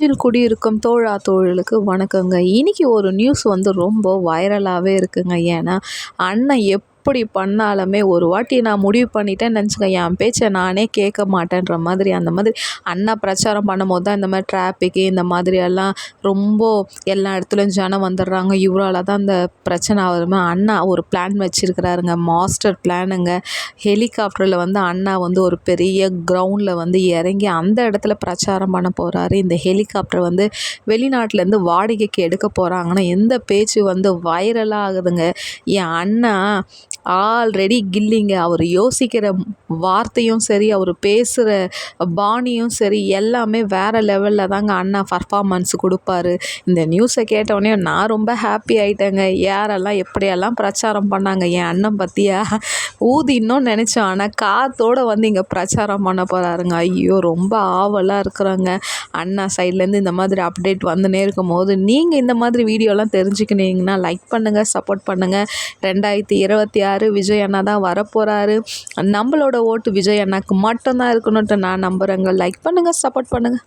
இதில் குடியிருக்கும் தோழா தோழலுக்கு வணக்கங்க. இன்றைக்கி ஒரு நியூஸ் வந்து ரொம்ப வைரலாகவே இருக்குங்க. ஏன்னா அண்ணன் எப் எப்படி பண்ணாலுமே ஒரு வாட்டி நான் முடிவு பண்ணிட்டேன்னு நினச்சிக்க என் பேச்சை நானே கேட்க மாட்டேன்ற மாதிரி அந்த மாதிரி அண்ணா பிரச்சாரம் பண்ணும்போது தான் இந்த மாதிரி டிராஃபிக்கு இந்த மாதிரியெல்லாம் ரொம்ப எல்லா இடத்துலையும் ஜனம் வந்துடுறாங்க. இவரால் தான் இந்த பிரச்சனை ஆகுதுமே அண்ணா ஒரு பிளான் வச்சுருக்கிறாருங்க. மாஸ்டர் பிளானுங்க ஹெலிகாப்டரில் வந்து அண்ணா வந்து ஒரு பெரிய கிரவுண்டில் வந்து இறங்கி அந்த இடத்துல பிரச்சாரம் பண்ண போகிறாரு இந்த ஹெலிகாப்டர் வந்து வெளிநாட்டிலேருந்து வாடகைக்கு எடுக்க போகிறாங்கன்னா எந்த பேச்சு வந்து வைரலாக ஆகுதுங்க. என் அண்ணா ஆல்ரெடி கில்லிங்க. அவர் யோசிக்கிற வார்த்தையும் சரி அவர் பேசுகிற பாணியும் சரி எல்லாமே வேறு லெவலில் தாங்க அண்ணா பர்ஃபார்மன்ஸ் கொடுப்பாரு. இந்த நியூஸை கேட்டவுடனே நான் ரொம்ப ஹாப்பி ஆகிட்டேங்க யாரெல்லாம் எப்படியெல்லாம் பிரச்சாரம் பண்ணாங்க என் அண்ணன் பற்றியா ஊதின்னும் நினச்சோம். ஆனால் காத்தோடு வந்து இங்கே பிரச்சாரம் பண்ண போகிறாருங்க ஐயோ ரொம்ப ஆவலாக இருக்கிறாங்க. அண்ணா சைட்லேருந்து இந்த மாதிரி அப்டேட் வந்துனே இருக்கும் போது நீங்கள் இந்த மாதிரி வீடியோலாம் தெரிஞ்சுக்கினீங்கன்னா லைக் பண்ணுங்கள் சப்போர்ட் பண்ணுங்கள் ரெண்டாயிரத்தி இருபத்தி ஆறு விஜய் அண்ணா தான் வரப்போகிறாரு நம்மளோட ஓட்டு விஜய் அண்ணாக்கு மட்டும்தான் இருக்கணுன்ட்டு நான் நம்புகிறேங்க லைக் பண்ணுங்கள் சப்போர்ட் பண்ணுங்கள்